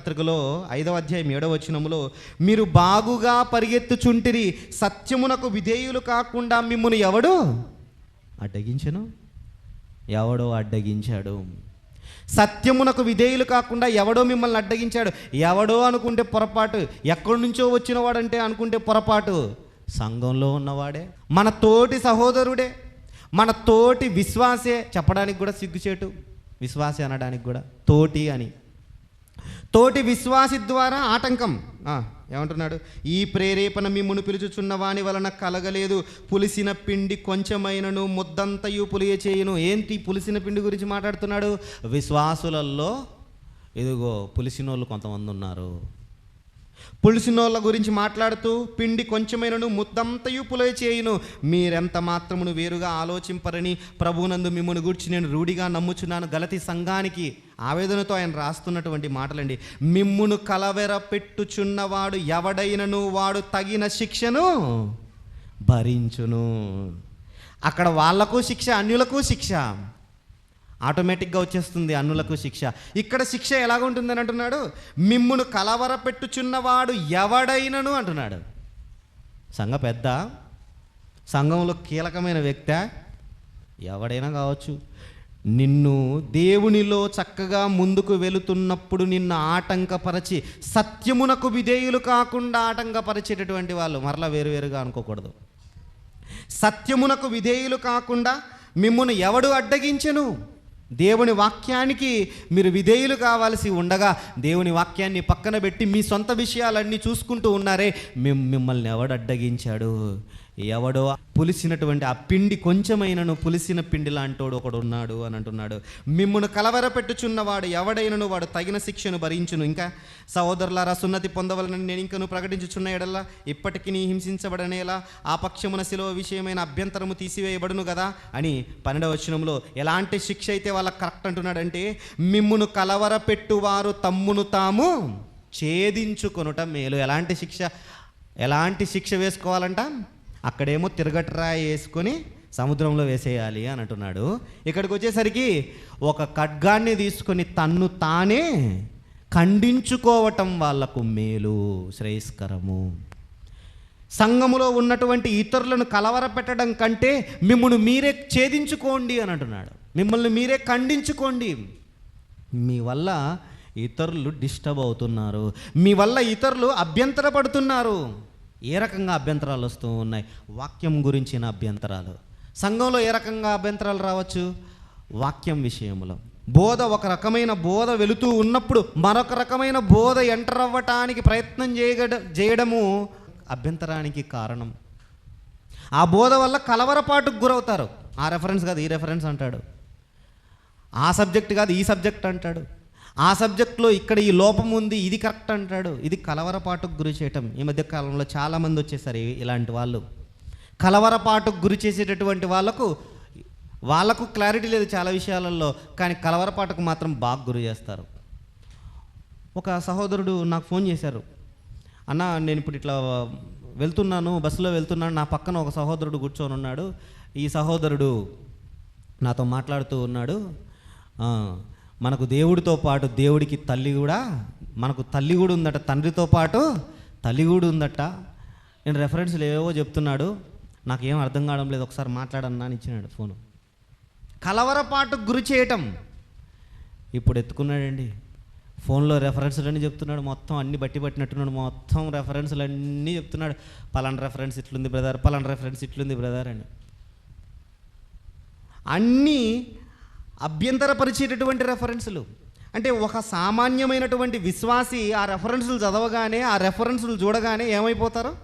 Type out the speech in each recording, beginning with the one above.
పత్రికలో ఐదవ అధ్యాయం ఏడవ వచనములో మీరు బాగుగా పరిగెత్తుచుంటిరి సత్యమునకు విధేయులు కాకుండా మిమ్మల్ని ఎవడు అడ్డగించను? ఎవడో అడ్డగించాడు. సత్యమునకు విధేయులు కాకుండా ఎవడో మిమ్మల్ని అడ్డగించాడు? ఎవడో అనుకుంటే పొరపాటు ఎక్కడి నుంచో వచ్చినవాడంటే అనుకుంటే పొరపాటు సంఘంలో ఉన్నవాడే మన తోటి సహోదరుడే మన తోటి విశ్వాసే చెప్పడానికి కూడా సిగ్గుచేటు విశ్వాసే అనడానికి కూడా తోటి అని. తోటి విశ్వాసి ద్వారా ఆటంకం. ఏమంటున్నాడు? ఈ ప్రేరేపణ మిమ్మును పిలుచుచున్న వాని వలన కలగలేదు. పులిసిన పిండి కొంచెమైనను ముద్దంతయు పులియ చేయను. ఏంటి పులిసిన పిండి గురించి మాట్లాడుతున్నాడు? విశ్వాసులలో ఇదిగో పులిసినోళ్ళు కొంతమంది ఉన్నారు. పులిసినోళ్ళ గురించి మాట్లాడుతూ పిండి కొంచెమైనను ముద్దంతయు పులయ చేయును. మీరెంత మాత్రమును వేరుగా ఆలోచింపరని ప్రభునందు మిమ్మల్ని గూర్చి నేను రూఢిగా నమ్ముచున్నాను. గలతి సంఘానికి ఆవేదనతో ఆయన రాస్తున్నటువంటి మాటలండి. మిమ్మును కలవెర పెట్టుచున్నవాడు ఎవడైనను వాడు తగిన శిక్షను భరించును. అక్కడ వాళ్ళకు శిక్ష అన్యులకు శిక్ష. ఆటోమేటిక్గా వచ్చేస్తుంది అన్నులకు శిక్ష. ఇక్కడ శిక్ష ఎలాగుంటుందని అంటున్నాడు? మిమ్మును కలవర పెట్టుచున్నవాడు ఎవడైనను అంటున్నాడు. సంఘ పెద్ద సంఘంలో కీలకమైన వ్యక్తి ఎవడైనా కావచ్చు. నిన్ను దేవునిలో చక్కగా ముందుకు వెళుతున్నప్పుడు నిన్ను ఆటంకపరచి సత్యమునకు విధేయులు కాకుండా ఆటంకపరిచేటటువంటి వాళ్ళు మరలా వేరువేరుగా అనుకోకూడదు. సత్యమునకు విధేయులు కాకుండా మిమ్మును ఎవడు అడ్డగించెను? దేవుని వాక్యానికి మీరు విధేయులు కావాల్సి ఉండగా దేవుని వాక్యాన్ని పక్కన పెట్టి మీ సొంత విషయాలన్నీ చూసుకుంటూ ఉన్నారే మిమ్ మిమ్మల్ని ఎవడు అడ్డగించాడు? ఎవడో పులిసినటువంటి ఆ పిండి కొంచెమైనను పులిసిన పిండి లాంటోడు ఒకడు ఉన్నాడు అని అంటున్నాడు. మిమ్మును కలవరపెట్టుచున్నవాడు ఎవడైనను వాడు తగిన శిక్షను భరించును. ఇంకా సహోదరులారా సున్నతి పొందవలనని నేను ఇంకను ప్రకటించుచున్న ఎడల్లా ఇప్పటికీ నీ హింసించబడనేలా ఆ పక్షమున శిలువ విషయమైన అభ్యంతరము తీసివేయబడును కదా అని పన్నెండవ వచనంలో ఎలాంటి శిక్ష అయితే వాళ్ళకి కరెక్ట్ అంటున్నాడంటే మిమ్మును కలవరపెట్టువారు తమ్మును తాము ఛేదించుకొనుట మేలు. ఎలాంటి శిక్ష ఎలాంటి శిక్ష వేసుకోవాలంట? అక్కడేమో తిరగట్రాయి వేసుకొని సముద్రంలో వేసేయాలి అని అంటున్నాడు ఇక్కడికి వచ్చేసరికి ఒక ఖడ్గాన్ని తీసుకొని తన్ను తానే ఖండించుకోవటం వాళ్ళకు మేలు శ్రేయస్కరము. సంఘములో ఉన్నటువంటి ఇతరులను కలవరపెట్టడం కంటే మిమ్మల్ని మీరే ఛేదించుకోండి అని అంటున్నాడు మిమ్మల్ని మీరే ఖండించుకోండి. మీ వల్ల ఇతరులు డిస్టర్బ్ అవుతున్నారు. మీ వల్ల ఇతరులు అభ్యంతరపడుతున్నారు. ఏ రకంగా అభ్యంతరాలు వస్తూ ఉన్నాయి? వాక్యం గురించిన అభ్యంతరాలు. సంఘంలో ఏ రకంగా అభ్యంతరాలు రావచ్చు? వాక్యం విషయంలో బోధ ఒక రకమైన బోధ వెళుతూ ఉన్నప్పుడు మరొక రకమైన బోధ ఎంటర్ అవ్వటానికి ప్రయత్నం చేయగడ చేయడము అభ్యంతరానికి కారణం. ఆ బోధ వల్ల కలవరపాటుకు గురవుతారు. ఆ రెఫరెన్స్ కాదు ఈ రెఫరెన్స్ అంటాడు. ఆ సబ్జెక్ట్ కాదు ఈ సబ్జెక్ట్ అంటాడు. ఆ సబ్జెక్ట్లో ఇక్కడ ఈ లోపం ఉంది ఇది కరెక్ట్ అంటాడు. ఇది కలవరపాటుకు గురి చేయటం. ఈ మధ్య కాలంలో చాలామంది వచ్చేసారు ఇలాంటి వాళ్ళు. కలవరపాటుకు గురి చేసేటటువంటి వాళ్ళకు వాళ్ళకు క్లారిటీ లేదు చాలా విషయాలలో కానీ కలవరపాటుకు మాత్రం బాగా గురి చేస్తారు. ఒక సహోదరుడు నాకు ఫోన్ చేశారు. అన్న నేను ఇప్పుడు ఇట్లా వెళ్తున్నాను బస్సులో వెళ్తున్నాను నా పక్కన ఒక సహోదరుడు కూర్చొని ఉన్నాడు. ఈ సహోదరుడు నాతో మాట్లాడుతూ ఉన్నాడు. మనకు దేవుడితో పాటు దేవుడికి తల్లి కూడా మనకు తల్లి కూడా ఉందట తండ్రితో పాటు తల్లి కూడా ఉందట. నేను రెఫరెన్స్లు ఏవో చెప్తున్నాడు. నాకేం అర్థం కావడం లేదు. ఒకసారి మాట్లాడన్నా అని ఇచ్చినాడు ఫోను. కలవరపాటు గురి చేయటం. ఇప్పుడు ఎత్తుకున్నాడండి. ఫోన్లో రెఫరెన్స్లన్నీ చెప్తున్నాడు. మొత్తం అన్ని బట్టి పట్టినట్టున్నాడు. మొత్తం రెఫరెన్స్లు అన్నీ చెప్తున్నాడు. పలానా రెఫరెన్స్ ఇట్లుంది బ్రదర్ పలానా రెఫరెన్స్ ఇట్లుంది బ్రదర్ అని. అన్నీ అభ్యంతరపరిచేటటువంటి రెఫరెన్సులు అంటే ఒక సామాన్యమైనటువంటి విశ్వాసి ఆ రెఫరెన్సులు చదవగానే ఆ రెఫరెన్సులు చూడగానే ఏమైపోతారు?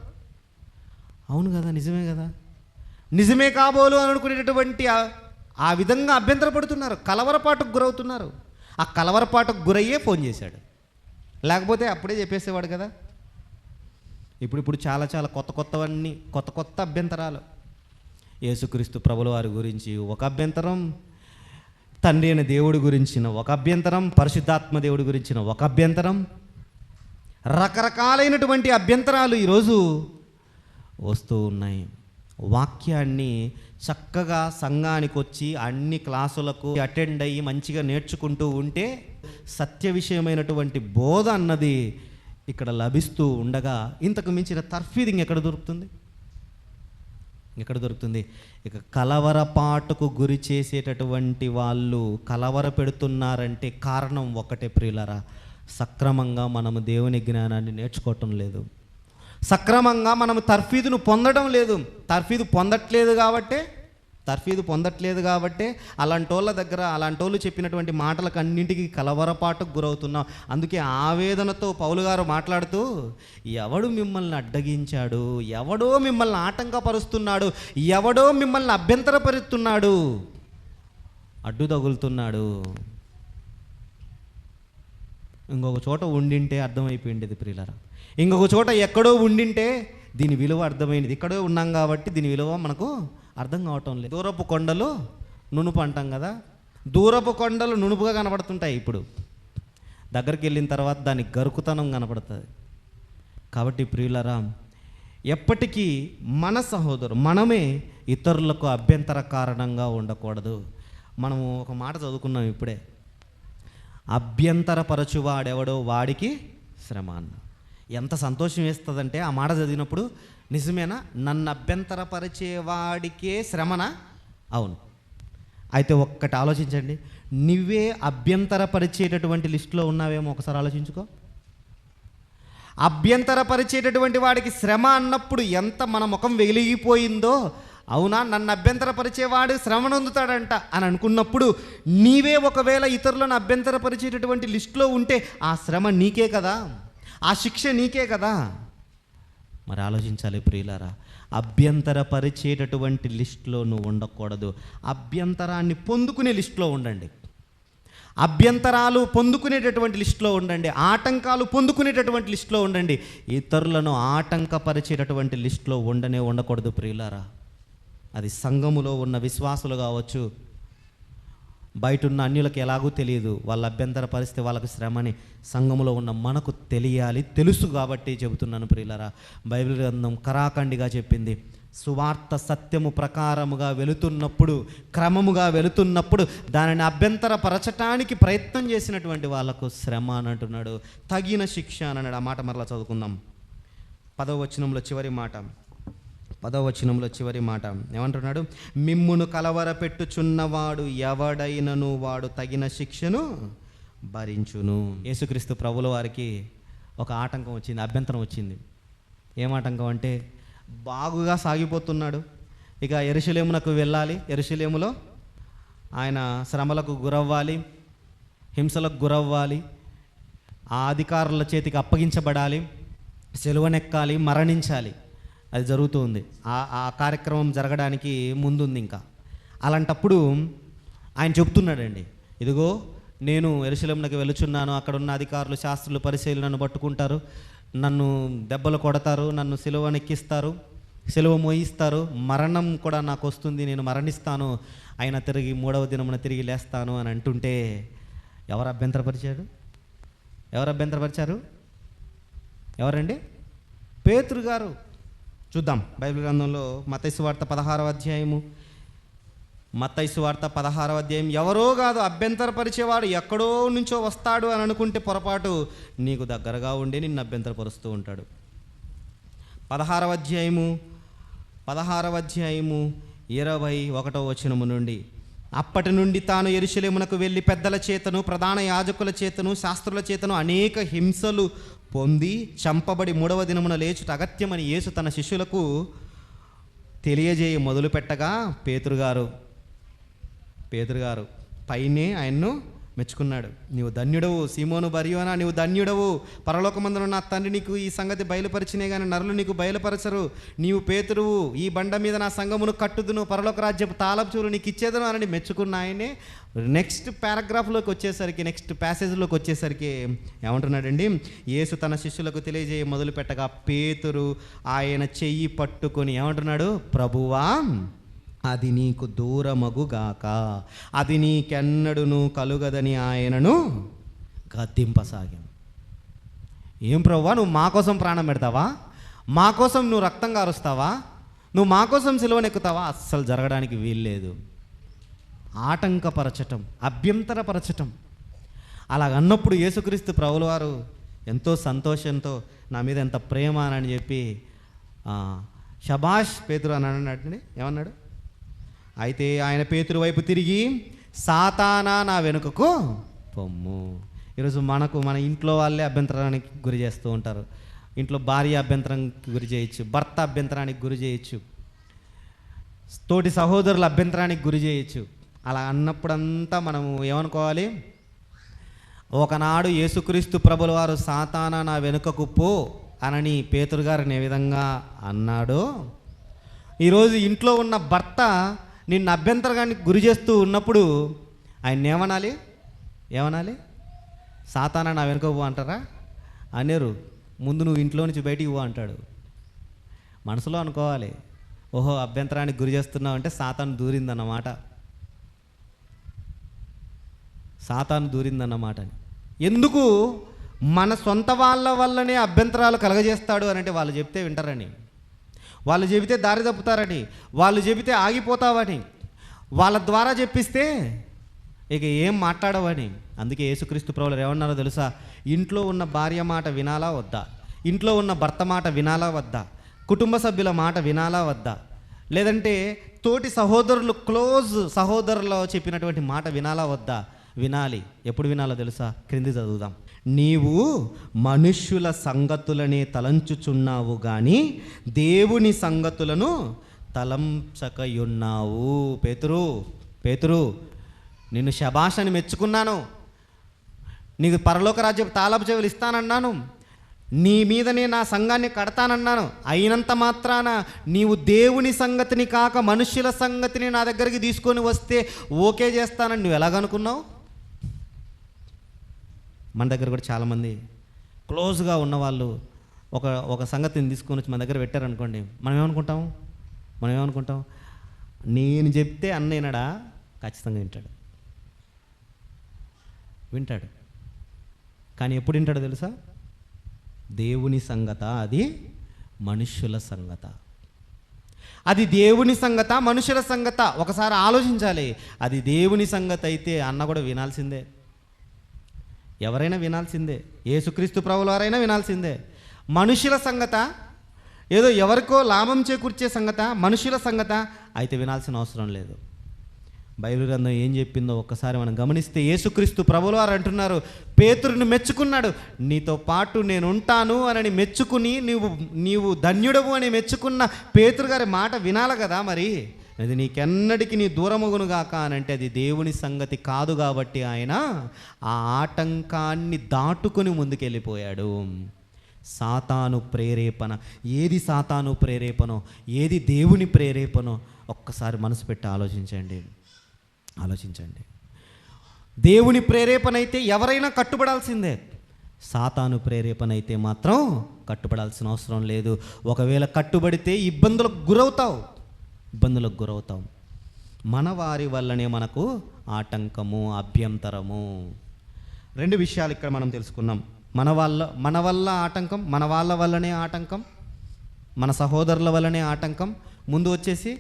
అవును కదా నిజమే కదా. నిజమే కాబోలు అని అనుకునేటటువంటి ఆ- విధంగా అభ్యంతరపడుతున్నారు. కలవరపాటుకు గురవుతున్నారు. ఆ కలవరపాటుకు గురయ్యే ఫోన్ చేశాడు. లేకపోతే అప్పుడే చెప్పేసేవాడు కదా. ఇప్పుడు ఇప్పుడు చాలా చాలా కొత్త కొత్తవన్నీ కొత్త కొత్త అభ్యంతరాలు. యేసుక్రీస్తు ప్రభుల వారి గురించి ఒక అభ్యంతరం తండ్రి అయిన దేవుడి గురించిన ఒక అభ్యంతరం పరిశుద్ధాత్మ దేవుడి గురించిన ఒక అభ్యంతరం. రకరకాలైనటువంటి అభ్యంతరాలు ఈరోజు వస్తూ ఉన్నాయి. వాక్యాన్ని చక్కగా సంఘానికి వచ్చి అన్ని క్లాసులకు అటెండ్ అయ్యి మంచిగా నేర్చుకుంటూ ఉంటే సత్య విషయమైనటువంటి బోధ అన్నది ఇక్కడ లభిస్తూ ఉండగా ఇంతకు మించిన తర్ఫీదింగ్ ఎక్కడ దొరుకుతుంది? ఎక్కడ దొరుకుతుంది? ఇక కలవరపాటుకు గురి చేసేటటువంటి వాళ్ళు కలవర పెడుతున్నారంటే కారణం ఒకటే ప్రియులరా సక్రమంగా మనము దేవుని జ్ఞానాన్ని నేర్చుకోవటం లేదు. సక్రమంగా మనము తర్ఫీదును పొందడం లేదు. తర్ఫీదు పొందట్లేదు కాబట్టే తర్ఫీదు పొందట్లేదు కాబట్టే అలాంటి వాళ్ళ దగ్గర అలాంటి వాళ్ళు చెప్పినటువంటి మాటలకు అన్నింటికి కలవరపాటుకు గురవుతున్నాం. అందుకే ఆవేదనతో పౌలు గారు మాట్లాడుతూ ఎవడు మిమ్మల్ని అడ్డగించాడు? ఎవడో మిమ్మల్ని ఆటంకపరుస్తున్నాడు? ఎవడో మిమ్మల్ని అభ్యంతరపరుస్తున్నాడు? అడ్డు తగులుతున్నాడు. ఇంకొక చోట ఉండింటే అర్థమైపోయింది ప్రియులరా. ఇంకొక చోట ఎక్కడో ఉండింటే దీని విలువ అర్థమైంది. ఇక్కడో ఉన్నాం కాబట్టి దీని విలువ మనకు అర్థం కావటం లేదు. దూరపు కొండలు నునుపు అంటాం కదా? దూరపు కొండలు నునుపుగా కనబడుతుంటాయి ఇప్పుడు. దగ్గరికి వెళ్ళిన తర్వాత దాని గరుకుతనం కనపడుతుంది కాబట్టి ప్రియులరా ఎప్పటికీ మన సహోదరు మనమే ఇతరులకు అభ్యంతర కారణంగా ఉండకూడదు. మనము ఒక మాట చదువుకున్నాం ఇప్పుడే. అభ్యంతరపరచువాడెవడో వాడికి శ్రమ అన్న. ఎంత సంతోషం వేస్తుందంటే ఆ మాట చదివినప్పుడు నిజమేనా? నన్ను అభ్యంతరపరిచేవాడికే శ్రమనా? అవును. అయితే ఒక్కటి ఆలోచించండి. నువ్వే అభ్యంతరపరిచేటటువంటి లిస్టులో ఉన్నావేమో ఒకసారి ఆలోచించుకో. అభ్యంతరపరిచేటటువంటి వాడికి శ్రమ అన్నప్పుడు ఎంత మన ముఖం వెలిగిపోయిందో అవునా? నన్ను అభ్యంతరపరిచేవాడు శ్రమనొందుతాడంట అని అనుకున్నప్పుడు నీవే ఒకవేళ ఇతరులను అభ్యంతరపరిచేటటువంటి లిస్టులో ఉంటే ఆ శ్రమ నీకే కదా? ఆ శిక్ష నీకే కదా? మరి ఆలోచించాలి ప్రియులారా. అభ్యంతరపరిచేటటువంటి లిస్టులో నువ్వు ఉండకూడదు. అభ్యంతరాన్ని పొందుకునే లిస్టులో ఉండండి. అభ్యంతరాలు పొందుకునేటటువంటి లిస్టులో ఉండండి. ఆటంకాలు పొందుకునేటటువంటి లిస్టులో ఉండండి. ఇతరులను ఆటంకపరిచేటటువంటి లిస్టులో ఉండనే ఉండకూడదు ప్రియులారా. అది సంఘములో ఉన్న విశ్వాసులు కావచ్చు బయట ఉన్న అన్యులకు ఎలాగూ తెలియదు. వాళ్ళ అభ్యంతర పరిస్థితి వాళ్ళకు శ్రమని సంఘములో ఉన్న మనకు తెలియాలి. తెలుసు కాబట్టి చెబుతున్నాను ప్రియులరా. బైబిల్ గ్రంథం కరాఖండిగా చెప్పింది. సువార్త సత్యము ప్రకారముగా వెళుతున్నప్పుడు క్రమముగా వెళుతున్నప్పుడు దానిని అభ్యంతరపరచటానికి ప్రయత్నం చేసినటువంటి వాళ్ళకు శ్రమ అని అంటున్నాడు. తగిన శిక్ష అని అన్నాడు. ఆ మాట మరలా చదువుకుందాం. పదవ వచనంలో చివరి మాట. పదవచనంలో చివరి మాట. ఏమంటున్నాడు? మిమ్మును కలవర పెట్టుచున్నవాడు ఎవడైనను వాడు తగిన శిక్షను భరించును. యేసుక్రీస్తు ప్రభుల వారికి ఒక ఆటంకం వచ్చింది అభ్యంతరం వచ్చింది. ఏం ఆటంకం అంటే బాగుగా సాగిపోతున్నాడు. ఇక ఎరుశలేమునకు వెళ్ళాలి. ఎరుశలేములో ఆయన శ్రమలకు గురవ్వాలి హింసలకు గురవ్వాలి ఆ అధికారుల చేతికి అప్పగించబడాలి సెలవనెక్కాలి మరణించాలి. అది జరుగుతుంది ఆ ఆ కార్యక్రమం జరగడానికి ముందుంది ఇంకా. అలాంటప్పుడు ఆయన చెప్తున్నాడండి ఇదిగో నేను ఎరుశలంకి వెళుచున్నాను అక్కడ ఉన్న అధికారులు శాస్త్రులు పరిశీలి నన్ను పట్టుకుంటారు. నన్ను దెబ్బలు కొడతారు నన్ను సిలువనెక్కిస్తారు సిలువ మోయిస్తారు. మరణం కూడా నాకు వస్తుంది నేను మరణిస్తాను. ఆయన తిరిగి మూడవ దినమున తిరిగి లేస్తాను అని అంటుంటే ఎవరు అభ్యంతరపరిచారు? ఎవరు అభ్యంతరపరిచారు? ఎవరండి? పేతురు గారు. చూద్దాం. బైబిల్ గ్రంథంలో మతైసు వార్త పదహారవ అధ్యాయము. మత్తైసు వార్త పదహారవ అధ్యాయం. ఎవరో కాదు అభ్యంతరపరిచేవాడు ఎక్కడో నుంచో వస్తాడు అని అనుకుంటే పొరపాటు నీకు దగ్గరగా ఉండి నిన్ను అభ్యంతరపరుస్తూ ఉంటాడు. పదహారవ అధ్యాయము పదహారవ అధ్యాయము ఇరవై ఒకటో వచనము నుండి. అప్పటి నుండి తాను ఎరుశలేమునకు వెళ్ళి పెద్దల చేతను ప్రధాన యాజకుల చేతను శాస్త్రుల చేతను అనేక హింసలు పొంది చంపబడి మూడవ దినమున లేచుట అగత్యమని యేసు తన శిష్యులకు తెలియజేయ మొదలుపెట్టగా పేతురుగారు పేతురుగారు పైనే ఆయన్ను మెచ్చుకున్నాడు. నీవు ధన్యుడవు సీమోను బరియోనా నీవు ధన్యుడవు. పరలోకమందున నా తండ్రి నీకు ఈ సంగతి బయలుపరిచినే కానీ నరులు నీకు బయలుపరచరు. నీవు పేతురువు ఈ బండ మీద నా సంగమును కట్టుదును. పరలోక రాజ్యపు తాళపుచూరు నీకు ఇచ్చేదను అని మెచ్చుకున్న ఆయనే నెక్స్ట్ పారాగ్రాఫ్లోకి వచ్చేసరికి నెక్స్ట్ ప్యాసేజ్లోకి వచ్చేసరికి ఏమంటున్నాడండి? యేసు తన శిష్యులకు తెలియజేయ మొదలుపెట్టగా పేతురు ఆయన చెయ్యి పట్టుకొని ఏమంటున్నాడు? ప్రభువా అది నీకు దూరమగుగాక. అది నీకెన్నడును కలుగదని ఆయనను గద్దింపసాగాను. ఏం ప్రవ్వా నువ్వు మా కోసం ప్రాణం పెడతావా? మా కోసం నువ్వు రక్తం కారుస్తావా నువ్వు మా కోసం సిలువనెక్కుతావా? అస్సలు జరగడానికి వీల్లేదు. ఆటంకపరచటం అభ్యంతరపరచటం. అలా అన్నప్పుడు యేసుక్రీస్తు ప్రభుల వారు ఎంతో సంతోషంతో నా మీద ఎంత ప్రేమ అని చెప్పి షబాష్ పేతురు అని అన్నాడు ఏమన్నాడు? అయితే ఆయన పేతురు వైపు తిరిగి సాతానా నా వెనుకకు పొమ్ము. ఈరోజు మనకు మన ఇంట్లో వాళ్ళే అభ్యంతరానికి గురి చేస్తూ ఉంటారు. ఇంట్లో భార్య అభ్యంతరానికి గురి చేయొచ్చు భర్త అభ్యంతరానికి గురి చేయొచ్చు తోటి సహోదరుల అభ్యంతరానికి గురి చేయొచ్చు. అలా అన్నప్పుడంతా మనము ఏమనుకోవాలి? ఒకనాడు యేసుక్రీస్తు ప్రభుల వారు సాతానా నా వెనుకకు పో అనని పేతురు గారిని ఏ విధంగా అన్నాడో ఈరోజు ఇంట్లో ఉన్న భర్త నిన్ను అభ్యంతరానికి గురి చేస్తూ ఉన్నప్పుడు ఆయన ఏమనాలి? ఏమనాలి? సాతానా నా వెనుక పో అంటారా? అనేరు ముందు నువ్వు ఇంట్లో నుంచి బయటికి పో అంటాడు. మనసులో అనుకోవాలి ఓహో అభ్యంతరానికి గురి చేస్తున్నావు అంటే సాతాను దూరిందన్నమాట. సాతాను దూరిందన్నమాట ఎందుకు? మన సొంత వాళ్ళ వల్లనే అభ్యంతరాలు కలగజేస్తాడు అని అంటే వాళ్ళు చెప్తే వింటారని. వాళ్ళు చెబితే దారి తప్పుతారని వాళ్ళు చెబితే ఆగిపోతావని వాళ్ళ ద్వారా చెప్పిస్తే ఇక ఏం మాట్లాడవని. అందుకే యేసుక్రీస్తు ప్రభులు ఏమన్నారో తెలుసా? ఇంట్లో ఉన్న భార్య మాట వినాలా వద్దా? ఇంట్లో ఉన్న భర్త మాట వినాలా వద్దా? కుటుంబ సభ్యుల మాట వినాలా వద్దా? లేదంటే తోటి సహోదరులు క్లోజ్ సహోదరులు చెప్పినటువంటి మాట వినాలా వద్దా? వినాలి. ఎప్పుడు వినాలో తెలుసా? క్రింది చదువుదాం. నీవు మనుష్యుల సంగతులనే తలంచుచున్నావు కానీ దేవుని సంగతులను తలంచకయున్నావు. పేతురు పేతురు నిన్ను శబాషని మెచ్చుకున్నాను. నీకు పరలోక రాజ్యపు తాళపు చెవులు ఇస్తానన్నాను. నీ మీదనే నా సంఘాన్ని కడతానన్నాను. అయినంత మాత్రాన నీవు దేవుని సంగతిని కాక మనుష్యుల సంగతిని నా దగ్గరికి తీసుకొని వస్తే ఓకే చేస్తానని నువ్వు ఎలాగనుకున్నావు? మన దగ్గర కూడా చాలామంది క్లోజ్గా ఉన్నవాళ్ళు ఒక ఒక సంగతిని తీసుకొని వచ్చి మన దగ్గర పెట్టారనుకోండి మనం ఏమనుకుంటాం? మనం ఏమనుకుంటాం? నేను చెప్తే అన్న వినడా? ఖచ్చితంగా వింటాడు. వింటాడు. కానీ ఎప్పుడు వింటాడో తెలుసా? దేవుని సంగత అది మనుష్యుల సంగత. అది దేవుని సంగత మనుషుల సంగత. ఒకసారి ఆలోచించాలి. అది దేవుని సంగతి అయితే అన్న కూడా వినాల్సిందే. ఎవరైనా వినాల్సిందే. ఏసుక్రీస్తు ప్రభుల వారైనా వినాల్సిందే. మనుషుల సంగత ఏదో ఎవరికో లాభం చేకూర్చే సంగత మనుషుల సంగత అయితే వినాల్సిన అవసరం లేదు. బైబిల్ గ్రంథం ఏం చెప్పిందో ఒక్కసారి మనం గమనిస్తే యేసుక్రీస్తు ప్రభుల వారు అంటున్నారు పేతురుని మెచ్చుకున్నాడు నీతో పాటు నేను ఉంటాను అని మెచ్చుకుని నీవు నీవు ధన్యుడవు అని మెచ్చుకున్న పేతురు గారి మాట వినాలి కదా మరి? అది నీకెన్నటికి నీ దూరమగును గాక అని అంటే అది దేవుని సంగతి కాదు కాబట్టి ఆయన ఆ ఆటంకాన్ని దాటుకుని ముందుకెళ్ళిపోయాడు. సాతాను ప్రేరేపణ. ఏది సాతాను ప్రేరేపణో? ఏది దేవుని ప్రేరేపణో? ఒక్కసారి మనసు పెట్టి ఆలోచించండి. ఆలోచించండి. దేవుని ప్రేరేపణ అయితే ఎవరైనా కట్టుబడాల్సిందే. సాతాను ప్రేరేపణ అయితే మాత్రం కట్టుబడాల్సిన అవసరం లేదు. ఒకవేళ కట్టుబడితే ఇబ్బందులకు గురవుతావు. ఇబ్బందులకు గురవుతాం. మన వారి వల్లనే మనకు ఆటంకము అభ్యంతరము. రెండు విషయాలు ఇక్కడ మనం తెలుసుకున్నాం. మన వాళ్ళ మన వల్ల ఆటంకం మన వాళ్ళ వల్లనే ఆటంకం మన సహోదరుల వల్లనే ఆటంకం. ముందు వచ్చేసి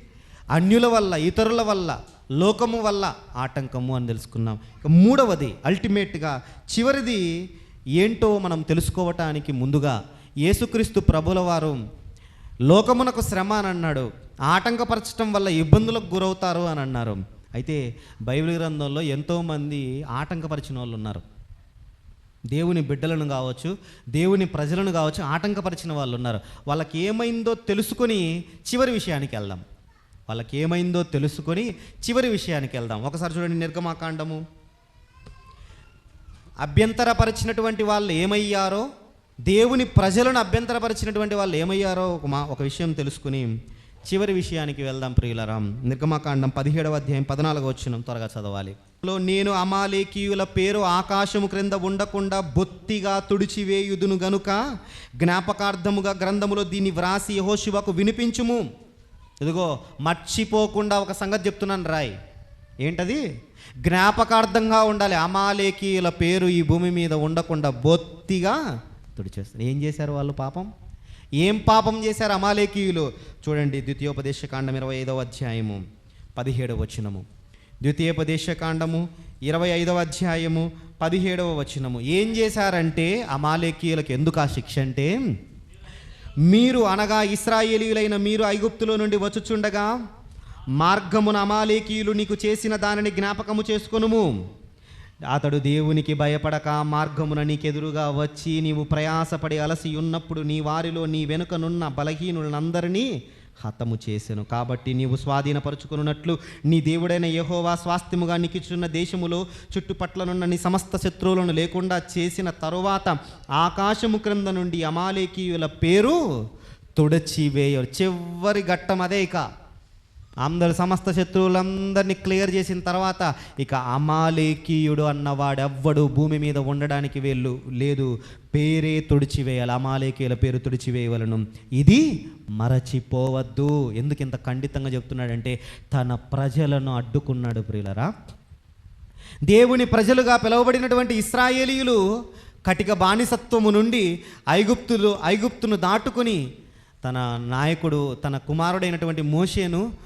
అన్యుల వల్ల ఇతరుల వల్ల లోకము వల్ల ఆటంకము అని తెలుసుకున్నాం. మూడవది అల్టిమేట్గా చివరిది ఏంటో మనం తెలుసుకోవటానికి ముందుగా యేసుక్రీస్తు ప్రభుల వారు లోకమునకు శ్రమ అని అన్నాడు. ఆటంకపరచడం వల్ల ఇబ్బందులకు గురవుతారు అని అన్నారు. అయితే బైబిల్ గ్రంథంలో ఎంతోమంది ఆటంకపరిచిన వాళ్ళు ఉన్నారు. దేవుని బిడ్డలను కావచ్చు దేవుని ప్రజలను కావచ్చు ఆటంకపరిచిన వాళ్ళు ఉన్నారు. వాళ్ళకి ఏమైందో తెలుసుకొని చివరి విషయానికి వెళ్దాం. వాళ్ళకి ఏమైందో తెలుసుకొని చివరి విషయానికి వెళ్దాం. ఒకసారి చూడండి నిర్గమాకాండము. అభ్యంతరపరిచినటువంటి వాళ్ళు ఏమయ్యారో దేవుని ప్రజలను అభ్యంతరపరిచినటువంటి వాళ్ళు ఏమయ్యారో ఒక మా ఒక విషయం తెలుసుకుని చివరి విషయానికి వెళ్దాం ప్రియులరాం. నిర్గమకాండం పదిహేడవ అధ్యాయం పద్నాలుగు వచ్చిన త్వరగా చదవాలి. లో నేను అమాలేకీయుల పేరు ఆకాశము క్రింద ఉండకుండా బొత్తిగా తుడిచివేయుదును గనుక జ్ఞాపకార్థముగా గ్రంథములో దీన్ని వ్రాసి యహోశివకు వినిపించుము. ఇదిగో మర్చిపోకుండా ఒక సంగతి చెప్తున్నాను రాయ్. ఏంటది? జ్ఞాపకార్థంగా ఉండాలి. అమాలేకీయుల పేరు ఈ భూమి మీద ఉండకుండా బొత్తిగా తుడిచేస్తారు. ఏం చేశారు వాళ్ళు పాపం? ఏం పాపం చేశారు అమాలేకీయులు? చూడండి ద్వితీయోపదేశ కాండం ఇరవై ఐదవ అధ్యాయము పదిహేడవ వచనము. ద్వితీయోపదేశ కాండము ఇరవై ఐదవ అధ్యాయము పదిహేడవ వచనము. ఏం చేశారంటే అమాలేకీయులకు ఎందుకు ఆ శిక్ష అంటే మీరు అనగా ఇస్రాయేలీయులైన మీరు ఐగుప్తులో నుండి వచ్చుచుండగా మార్గమున అమాలేకీయులు నీకు చేసిన దానిని జ్ఞాపకము చేసుకొనుము. అతడు దేవునికి భయపడక మార్గమున నీకెదురుగా వచ్చి నీవు ప్రయాసపడి అలసి ఉన్నప్పుడు నీ వారిలో నీ వెనుకనున్న బలహీనులందరినీ హతము చేసెను. కాబట్టి నీవు స్వాధీనపరుచుకున్నట్లు నీ దేవుడైన యహోవా స్వాస్థ్యముగా నీకిచ్చున్న దేశములో చుట్టుపట్లనున్న నీ సమస్త శత్రువులను లేకుండా చేసిన తరువాత ఆకాశము క్రింద నుండి అమాలేకీయుల పేరు తుడచివేయ. చివరి ఘట్టం అదే ఇక. అందరు సమస్త శత్రువులందరినీ క్లియర్ చేసిన తర్వాత ఇక అమాలేకీయుడు అన్నవాడు ఎవ్వడు భూమి మీద ఉండడానికి వీళ్ళు లేదు. పేరే తుడిచివేయాలి. అమాలేకీయుల పేరు తుడిచివేయవలను. ఇది మరచిపోవద్దు. ఎందుకు ఇంత ఖండితంగా చెప్తున్నాడంటే తన ప్రజలను అడ్డుకున్నాడు ప్రియులరా. దేవుని ప్రజలుగా పిలువబడినటువంటి ఇస్రాయేలీయులు కటిక బానిసత్వము నుండి ఐగుప్తులు ఐగుప్తును దాటుకుని తన నాయకుడు తన కుమారుడైనటువంటి మోషేను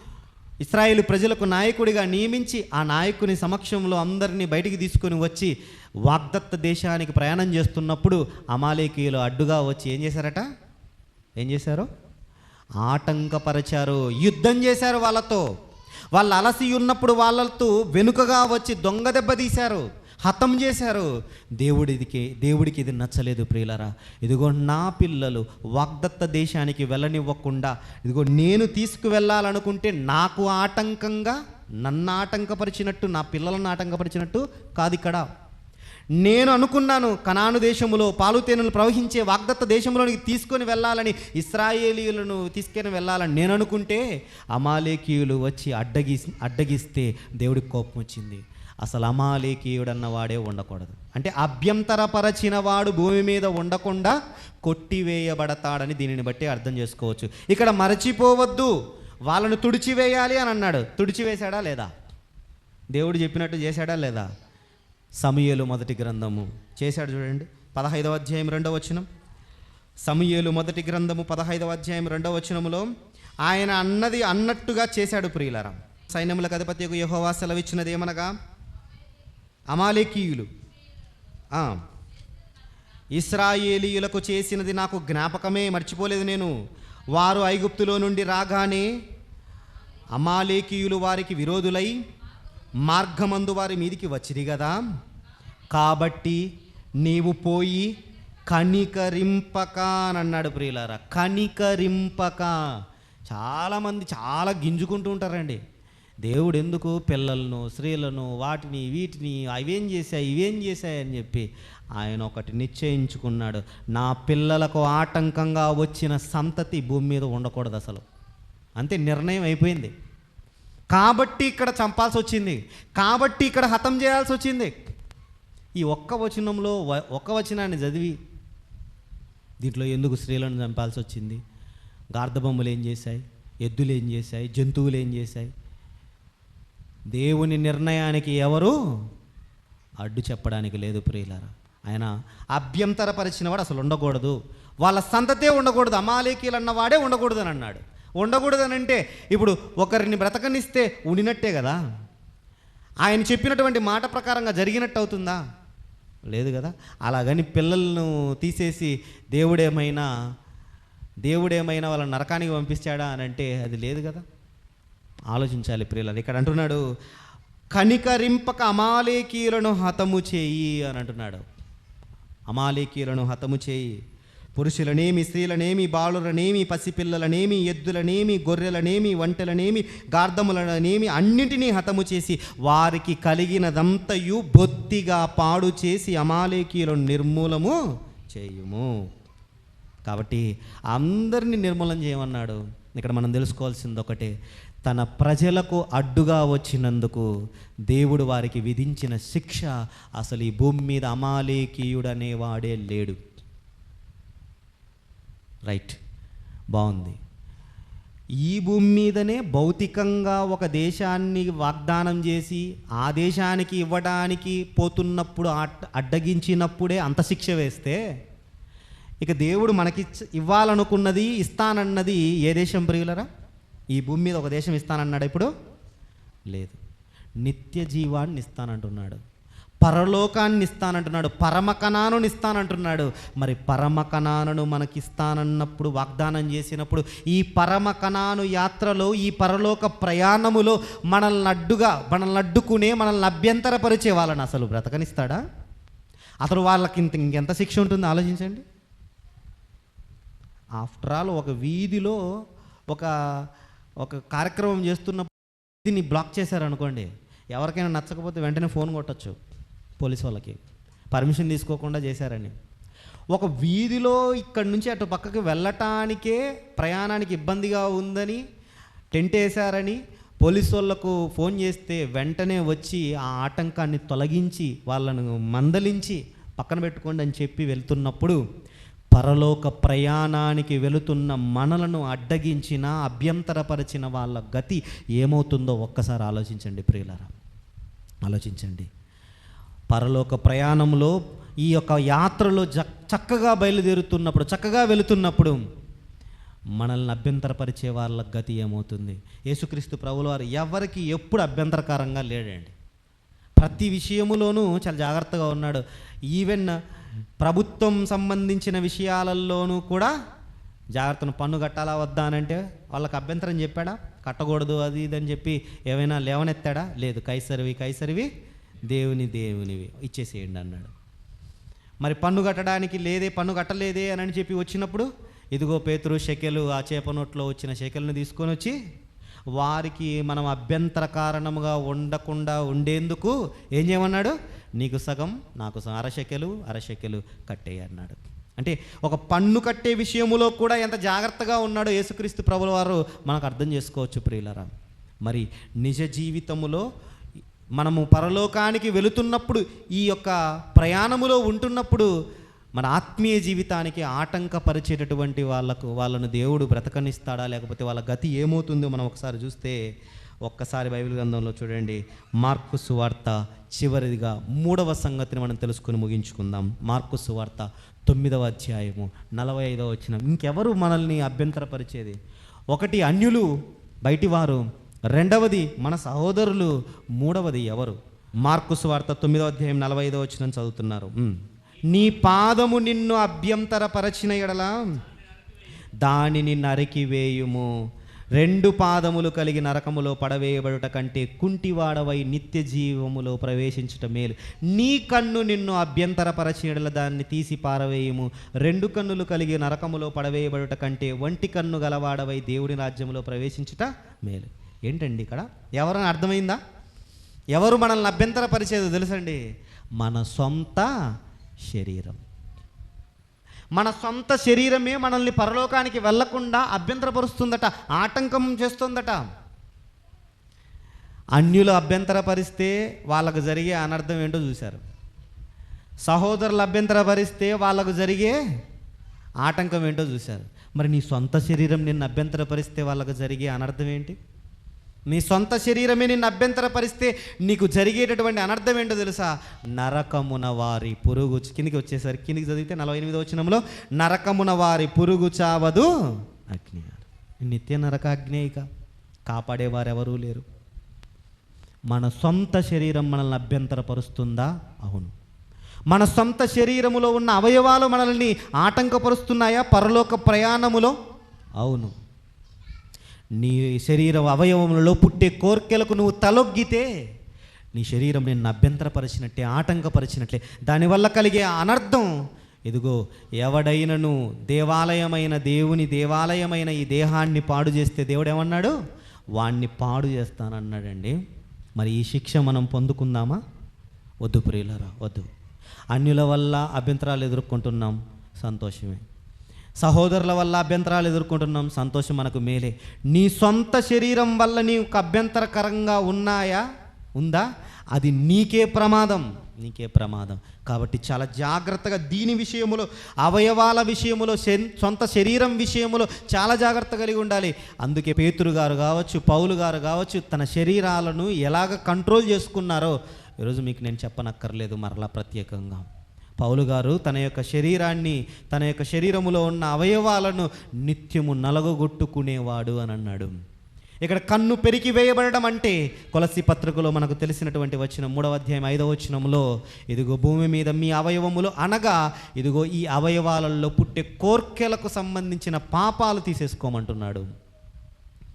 ఇస్రాయేల్ ప్రజలకు నాయకుడిగా నియమించి ఆ నాయకుని సమక్షంలో అందరినీ బయటికి తీసుకొని వచ్చి వాగ్దత్త దేశానికి ప్రయాణం చేస్తున్నప్పుడు అమాలేకీయులు అడ్డుగా వచ్చి ఏం చేశారట? ఏం చేశారు? ఆటంకపరిచారు. యుద్ధం చేశారు వాళ్ళతో. వాళ్ళు అలసి ఉన్నప్పుడు వాళ్ళతో వెనుకగా వచ్చి దొంగ దెబ్బ తీశారు. హతం చేశారు. దేవుడికి దేవుడికి ఇది నచ్చలేదు ప్రియులరా. ఇదిగో నా పిల్లలు వాగ్దత్త దేశానికి వెళ్ళనివ్వకుండా ఇదిగో నేను తీసుకువెళ్ళాలనుకుంటే నాకు ఆటంకంగా నన్ను ఆటంకపరిచినట్టు నా పిల్లలను ఆటంకపరిచినట్టు కాదు ఇక్కడ. నేను అనుకున్నాను కనాను దేశములో పాలుతేనెలు ప్రవహించే వాగ్దత్త దేశంలోనికి తీసుకొని వెళ్ళాలని ఇస్రాయేలీలను తీసుకొని వెళ్ళాలని నేను అనుకుంటే అమాలేకీయులు వచ్చి అడ్డగి అడ్డగిస్తే దేవుడికి కోపం వచ్చింది. అసలు అమాలేకీయుడన్న వాడే ఉండకూడదు. అంటే అభ్యంతరపరచిన వాడు భూమి మీద ఉండకుండా కొట్టివేయబడతాడని దీనిని బట్టి అర్థం చేసుకోవచ్చు. ఇక్కడ మరచిపోవద్దు. వాళ్ళను తుడిచివేయాలి అని అన్నాడు. తుడిచివేశాడా లేదా? దేవుడు చెప్పినట్టు చేశాడా లేదా? సమయలు మొదటి గ్రంథము. చేశాడు చూడండి. పదహైదవ అధ్యాయం రెండవ వచనం. సమయలు మొదటి గ్రంథము పదహైదవ అధ్యాయం రెండవ వచనములో ఆయన అన్నది అన్నట్టుగా చేశాడు ప్రియులరా. సైన్యములకు అధిపతి యహోవా సెలవిచ్చినది ఏమనగా అమాలేకీయులు. ఇస్రాయేలీయులకు చేసినది నాకు జ్ఞాపకమే మర్చిపోలేదు నేను. వారు ఐగుప్తులో నుండి రాగానే అమాలేకీయులు వారికి విరోధులై మార్గమందు వారి మీదికి వచ్చిరి కదా కాబట్టి నీవు పోయి కనికరింపక అని అన్నాడు ప్రియులారా. కనికరింపక. చాలామంది చాలా గింజుకుంటూ ఉంటారండి. దేవుడు ఎందుకు పిల్లలను స్త్రీలను వాటిని వీటిని అవేం చేశాయి ఇవేం చేశాయి అని చెప్పి ఆయన ఒకటి నిశ్చయించుకున్నాడు. నా పిల్లలకు ఆటంకంగా వచ్చిన సంతతి భూమి మీద ఉండకూడదు అసలు. అంతే నిర్ణయం అయిపోయింది. కాబట్టి ఇక్కడ చంపాల్సి వచ్చింది. కాబట్టి ఇక్కడ హతం చేయాల్సి వచ్చింది. ఈ ఒక్క వచనంలో ఒక్క వచనాన్ని చదివి దీంట్లో ఎందుకు స్త్రీలను చంపాల్సి వచ్చింది? గార్ధబొమ్మలు ఏం చేశాయి? ఎద్దులు ఏం చేశాయి? జంతువులు ఏం చేశాయి? దేవుని నిర్ణయానికి ఎవరు అడ్డు చెప్పడానికి లేదు ప్రియులారా. ఆయన అభ్యంతరపరిచినవాడు అసలు ఉండకూడదు. వాళ్ళ సంతతే ఉండకూడదు. అమాలేకీలు అన్నవాడే ఉండకూడదు అని అన్నాడు. ఉండకూడదని అంటే ఇప్పుడు ఒకరిని బ్రతకనిస్తే ఉండినట్టే కదా. ఆయన చెప్పినటువంటి మాట ప్రకారంగా జరిగినట్టు అవుతుందా? లేదు కదా. అలాగని పిల్లలను తీసేసి దేవుడేమైనా దేవుడేమైనా వాళ్ళ నరకానికి పంపిస్తాడా అని అంటే అది లేదు కదా. ఆలోచించాలి ప్రియులని ఇక్కడ అంటున్నాడు కనికరింపక అమాలేకీయులను హతము చేయి అని అంటున్నాడు. అమాలేకీయులను హతము చేయి. పురుషులనేమి స్త్రీలనేమి బాలులనేమి పసిపిల్లలనేమి ఎద్దులనేమి గొర్రెలనేమి వంటలనేమి గార్ధములనేమి అన్నింటినీ హతము చేసి వారికి కలిగినదంతయు బొత్తిగా పాడు చేసి అమాలేకీయులను నిర్మూలము చేయుము. కాబట్టి అందరినీ నిర్మూలన చేయమన్నాడు. ఇక్కడ మనం తెలుసుకోవాల్సింది ఒకటే తన ప్రజలకు అడ్డుగా వచ్చినందుకు దేవుడు వారికి విధించిన శిక్ష అసలు ఈ భూమి మీద అమాలేకీయుడనే వాడే లేడు. రైట్. బాగుంది. ఈ భూమి మీదనే భౌతికంగా ఒక దేశాన్ని వాగ్దానం చేసి ఆ దేశానికి ఇవ్వడానికి పోతున్నప్పుడు అడ్- అడ్డగించినప్పుడే అంత శిక్ష వేస్తే ఇక దేవుడు మనకి ఇవ్వాలనుకున్నది ఇస్తానన్నది ఏ దేశం ప్రియులరా? ఈ భూమి మీద ఒక దేశం ఇస్తానన్నాడు ఇప్పుడు? లేదు. నిత్య జీవాన్ని ఇస్తానంటున్నాడు. పరలోకాన్ని ఇస్తానంటున్నాడు. పరమకణాను ఇస్తానంటున్నాడు. మరి పరమకణాను మనకి ఇస్తానన్నప్పుడు వాగ్దానం చేసినప్పుడు ఈ పరమకణాను యాత్రలో ఈ పరలోక ప్రయాణములో మనల్ని అడ్డుగా మనల్ని అడ్డుకునే మనల్ని అభ్యంతరపరిచే వాళ్ళని అసలు బ్రతకనిస్తాడా? అసలు వాళ్ళకి ఇంత ఇంకెంత శిక్ష ఉంటుంది? ఆలోచించండి. ఆఫ్టర్ ఆల్ ఒక వీధిలో ఒక ఒక కార్యక్రమం చేస్తున్నప్పుడు దీన్ని బ్లాక్ చేశారనుకోండి ఎవరికైనా నచ్చకపోతే వెంటనే ఫోన్ కొట్టచ్చు పోలీస్ వాళ్ళకి. పర్మిషన్ తీసుకోకుండా చేశారని. ఒక వీధిలో ఇక్కడి నుంచి అటు పక్కకి వెళ్ళటానికే ప్రయాణానికి ఇబ్బందిగా ఉందని టెంట్ వేశారని పోలీసు వాళ్ళకు ఫోన్ చేస్తే వెంటనే వచ్చి ఆ ఆటంకాన్ని తొలగించి వాళ్ళను మందలించి పక్కన పెట్టుకోండి అని చెప్పి వెళ్తున్నప్పుడు పరలోక ప్రయాణానికి వెళుతున్న మనలను అడ్డగించిన అభ్యంతరపరిచిన వాళ్ళ గతి ఏమవుతుందో ఒక్కసారి ఆలోచించండి ప్రియులరా. ఆలోచించండి. పరలోక ప్రయాణంలో ఈ యొక్క యాత్రలో చక్కగా బయలుదేరుతున్నప్పుడు చక్కగా వెళుతున్నప్పుడు మనల్ని అభ్యంతరపరిచే వాళ్ళ గతి ఏమవుతుంది? యేసుక్రీస్తు ప్రభుల వారు ఎవరికి ఎప్పుడు అభ్యంతరకరంగా లేడండి. ప్రతి విషయములోనూ చాలా జాగ్రత్తగా ఉన్నాడు. ఈవెన్ ప్రభుత్వం సంబంధించిన విషయాలలోనూ కూడా జాగ్రత్తను పన్ను కట్టాలా వద్దా అని అంటే వాళ్ళకి అభ్యంతరం చెప్పాడా? కట్టకూడదు అది ఇది అని చెప్పి ఏమైనా లేవనెత్తాడా? లేదు. కైసరివి కైసరివి దేవుని దేవునివి. ఇచ్చేసేయండి అన్నాడు. మరి పన్ను కట్టడానికి లేదే పన్ను కట్టలేదే అని చెప్పి వచ్చినప్పుడు ఇదిగో పేతురు షెకెలు ఆ చేప నోట్లో వచ్చిన షెకెల్ని తీసుకొని వచ్చి వారికి మనం అభ్యంతర కారణముగా ఉండకుండా ఉండేందుకు ఏం చేయమన్నాడు? నీకు సగం నాకు సగం. అరశకెలు అరశకెలు కట్టేయి అన్నాడు. అంటే ఒక పన్ను కట్టే విషయములో కూడా ఎంత జాగ్రత్తగా ఉన్నాడో యేసుక్రీస్తు ప్రభుల వారు మనకు అర్థం చేసుకోవచ్చు ప్రియులరా. మరి నిజ జీవితములో మనము పరలోకానికి వెళుతున్నప్పుడు ఈ యొక్క ప్రయాణములో ఉంటున్నప్పుడు మన ఆత్మీయ జీవితానికి ఆటంకపరిచేటటువంటి వాళ్ళకు వాళ్ళను దేవుడు బ్రతకనిస్తాడా లేకపోతే వాళ్ళ గతి ఏమవుతుందో మనం ఒకసారి చూస్తే ఒక్కసారి బైబిల్ గ్రంథంలో చూడండి. మార్కు సువార్త చివరిదిగా మూడవ సంగతిని మనం తెలుసుకుని ముగించుకుందాం. మార్కు సువార్త తొమ్మిదవ అధ్యాయము నలభై ఐదవ వచ్చిన ఇంకెవరు మనల్ని అభ్యంతరపరిచేది? ఒకటి అన్యులు బయటివారు. రెండవది మన సహోదరులు మూడవది ఎవరు? మార్కు సువార్త తొమ్మిదవ అధ్యాయం నలభై ఐదవ వచ్చిన చదువుతున్నారు. నీ పాదము నిన్ను అభ్యంతరపరచిన ఎడలా దానిని నరికివేయుము రెండు పాదములు కలిగి నరకములో పడవేయబడుట కంటే కుంటివాడవై నిత్య జీవములో ప్రవేశించుట మేలు. నీ కన్ను నిన్ను అభ్యంతరపరచినడల దాన్ని తీసి పారవేయము. రెండు కన్నులు కలిగి నరకములో పడవేయబడుట కంటే ఒంటి కన్ను గలవాడవై దేవుడి రాజ్యములో ప్రవేశించుట మేలు. ఏంటండి ఇక్కడ? ఎవరైనా అర్థమైందా? ఎవరు మనల్ని అభ్యంతరపరిచేదో తెలుసండి? మన సొంత శరీరం. మన సొంత శరీరమే మనల్ని పరలోకానికి వెళ్ళకుండా అభ్యంతరపరుస్తుందట ఆటంకం చేస్తుందట. అన్యులు అభ్యంతరపరిస్తే వాళ్ళకు జరిగే అనర్థం ఏంటో చూశారు. సహోదరులు అభ్యంతరపరిస్తే వాళ్ళకు జరిగే ఆటంకం ఏంటో చూశారు. మరి నీ సొంత శరీరం నిన్ను అభ్యంతరపరిస్తే వాళ్ళకు జరిగే అనర్థం ఏంటి? నీ సొంత శరీరమే నిన్ను అభ్యంతరపరిస్తే నీకు జరిగేటటువంటి అనర్థం ఏంటో తెలుసా? నరకమున వారి పురుగు కిందికి వచ్చేసరికి కిందికి చదివితే నలభై ఎనిమిదో వచ్చినంలో నరకమున వారి పురుగు చావదు అగ్ని నిత్య నరక అగ్నేయిక కాపాడేవారు ఎవరూ లేరు. మన సొంత శరీరం మనల్ని అభ్యంతరపరుస్తుందా? అవును. మన సొంత శరీరములో ఉన్న అవయవాలు మనల్ని ఆటంకపరుస్తున్నాయా? పరలోక ప్రయాణములో? అవును. నీ శరీర అవయవములలో పుట్టే కోర్కెలకు నువ్వు తలొగ్గితే నీ శరీరం నిన్ను అభ్యంతరపరిచినట్టే ఆటంకపరిచినట్లే. దానివల్ల కలిగే అనర్థం ఇదిగో ఎవడైనను దేవాలయమైన దేవుని దేవాలయమైన ఈ దేహాన్ని పాడు చేస్తే దేవుడు ఏమన్నాడు వాణ్ణి పాడు చేస్తానన్నాడండి. మరి ఈ శిక్ష మనం పొందుకుందామా? వద్దు ప్రియులరా వద్దు. అన్యుల వల్ల అభ్యంతరాలు ఎదుర్కొంటున్నాం. సంతోషమే. సహోదరుల వల్ల అభ్యంతరాలు ఎదుర్కొంటున్నాం. సంతోషం మనకు మేలే. నీ సొంత శరీరం వల్ల నీకు అభ్యంతరకరంగా ఉన్నాయా? ఉందా? అది నీకే ప్రమాదం. నీకే ప్రమాదం. కాబట్టి చాలా జాగ్రత్తగా దీని విషయములో అవయవాల విషయములో సొంత శరీరం విషయములో చాలా జాగ్రత్త కలిగి ఉండాలి. అందుకే పేతురు గారు కావచ్చు పౌలు గారు కావచ్చు తన శరీరాలను ఎలాగ కంట్రోల్ చేసుకున్నారో ఈరోజు మీకు నేను చెప్పనక్కర్లేదు మరలా ప్రత్యేకంగా. పౌలు గారు తన యొక్క శరీరాన్ని తన యొక్క శరీరములో ఉన్న అవయవాలను నిత్యము నలగొట్టుకునేవాడు అని అన్నాడు. ఇక్కడ కన్ను పెరికి వేయబడడం అంటే కొలసి పత్రికలో మనకు తెలిసినటువంటి వచ్చిన మూడవ అధ్యాయం ఐదవ వచనంలో ఇదిగో భూమి మీద మీ అవయవములు అనగా ఇదిగో ఈ అవయవాలలో పుట్టే కోర్కెలకు సంబంధించిన పాపాలు తీసేసుకోమంటున్నాడు.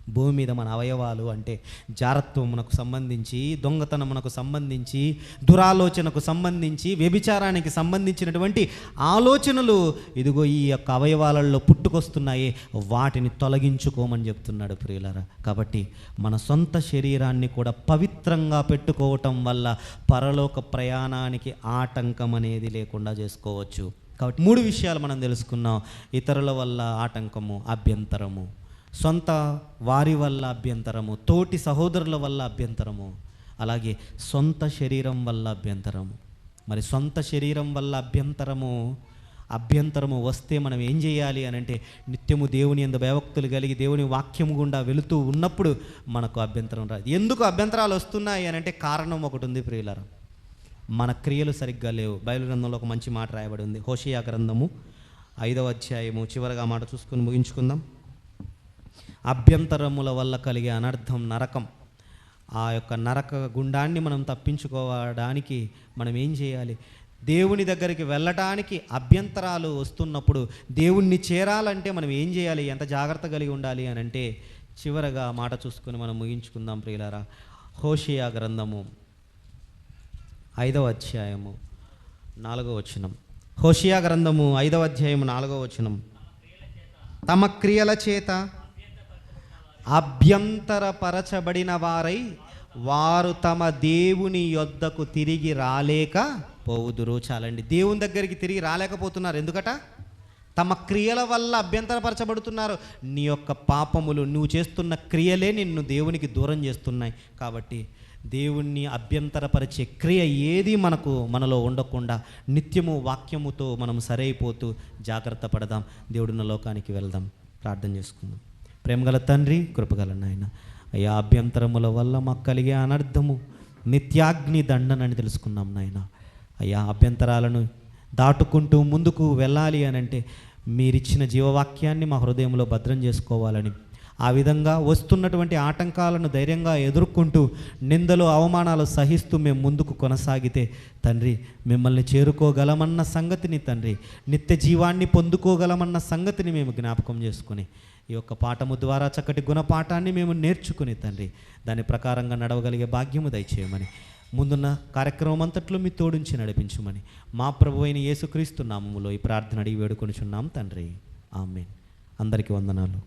భూమి మీద మన అవయవాలు అంటే జారత్వమునకు సంబంధించి దొంగతనమునకు సంబంధించి దురాలోచనకు సంబంధించి వ్యభిచారానికి సంబంధించినటువంటి ఆలోచనలు ఇదిగో ఈ యొక్క అవయవాలలో పుట్టుకొస్తున్నాయి వాటిని తొలగించుకోమని చెప్తున్నాడు ప్రియులారా. కాబట్టి మన సొంత శరీరాన్ని కూడా పవిత్రంగా పెట్టుకోవటం వల్ల పరలోక ప్రయాణానికి ఆటంకం అనేది లేకుండా చేసుకోవచ్చు. కాబట్టి మూడు విషయాలు మనం తెలుసుకున్నాం. ఇతరుల వల్ల ఆటంకము అభ్యంతరము. సొంత వారి వల్ల అభ్యంతరము తోటి సహోదరుల వల్ల అభ్యంతరము అలాగే సొంత శరీరం వల్ల అభ్యంతరము. మరి సొంత శరీరం వల్ల అభ్యంతరము అభ్యంతరము వస్తే మనం ఏం చేయాలి అని అంటే నిత్యము దేవుని ఎందు భయభక్తులు కలిగి దేవుని వాక్యం గుండా వెళుతూ ఉన్నప్పుడు మనకు అభ్యంతరం రాదు. ఎందుకు అభ్యంతరాలు వస్తున్నాయి అని అంటే కారణం ఒకటి ఉంది ప్రియులర. మన క్రియలు సరిగ్గా లేవు. బయలు గ్రంథంలో ఒక మంచి మాట రాయబడి ఉంది. హోషియా గ్రంథము ఐదవ అధ్యాయము చివరిగా మాట చూసుకుని ముగించుకుందాం. అభ్యంతరముల వల్ల కలిగే అనర్థం నరకం. ఆ యొక్క నరక గుండాన్ని మనం తప్పించుకోవడానికి మనం ఏం చేయాలి? దేవుని దగ్గరికి వెళ్ళటానికి అభ్యంతరాలు వస్తున్నప్పుడు దేవుణ్ణి చేరాలంటే మనం ఏం చేయాలి? ఎంత జాగ్రత్త కలిగి ఉండాలి అని అంటే చివరగా మాట చూసుకొని మనం ముగించుకుందాం ప్రియులారా. హోషియా గ్రంథము ఐదవ అధ్యాయము నాలుగవ వచనం. హోషియా గ్రంథము ఐదవ అధ్యాయము నాలుగవ వచనం. తమ క్రియల చేత అభ్యంతరపరచబడిన వారై వారు తమ దేవుని యొద్దకు తిరిగి రాలేక పోవుదురు. చాలండి. దేవుని దగ్గరికి తిరిగి రాలేకపోతున్నారు. ఎందుకట? తమ క్రియల వల్ల అభ్యంతరపరచబడుతున్నారు. నీ యొక్క పాపములు నువ్వు చేస్తున్న క్రియలే నిన్ను దేవునికి దూరం చేస్తున్నాయి. కాబట్టి దేవుణ్ణి అభ్యంతరపరిచే క్రియ ఏది మనకు మనలో ఉండకుండా నిత్యము వాక్యముతో మనం సరైపోతూ జాగ్రత్త పడదాం. దేవుడున్న లోకానికి వెళ్దాం. ప్రార్థన చేసుకుందాం. ప్రేమగల తండ్రి కృపగల నాయన. అయ్యా అభ్యంతరముల వల్ల మాకు కలిగే అనర్థము నిత్యాగ్ని దండనని తెలుసుకున్నాం నాయన. అయ్యా అభ్యంతరాలను దాటుకుంటూ ముందుకు వెళ్ళాలి అని అంటే మీరిచ్చిన జీవవాక్యాన్ని మా హృదయంలో భద్రం చేసుకోవాలని ఆ విధంగా వస్తున్నటువంటి ఆటంకాలను ధైర్యంగా ఎదుర్కొంటూ నిందలు అవమానాలు సహిస్తూ మేము ముందుకు కొనసాగితే తండ్రి మిమ్మల్ని చేరుకోగలమన్న సంగతిని తండ్రి నిత్య జీవాన్ని పొందుకోగలమన్న సంగతిని మేము జ్ఞాపకం చేసుకుని ఈ యొక్క పాఠము ద్వారా చక్కటి గుణపాఠాన్ని మేము నేర్చుకుని తండ్రి దాని ప్రకారంగా నడవగలిగే భాగ్యము దయచేయమని. ముందున్న కార్యక్రమం అంతట్లో మీ తోడుంచి నడిపించమని. మా ప్రభు అయిన యేసుక్రీస్తు నామములో ఈ ప్రార్థన అడిగి వేడుకొనిచున్నాం తండ్రి. ఆమె అందరికీ వందనాలు.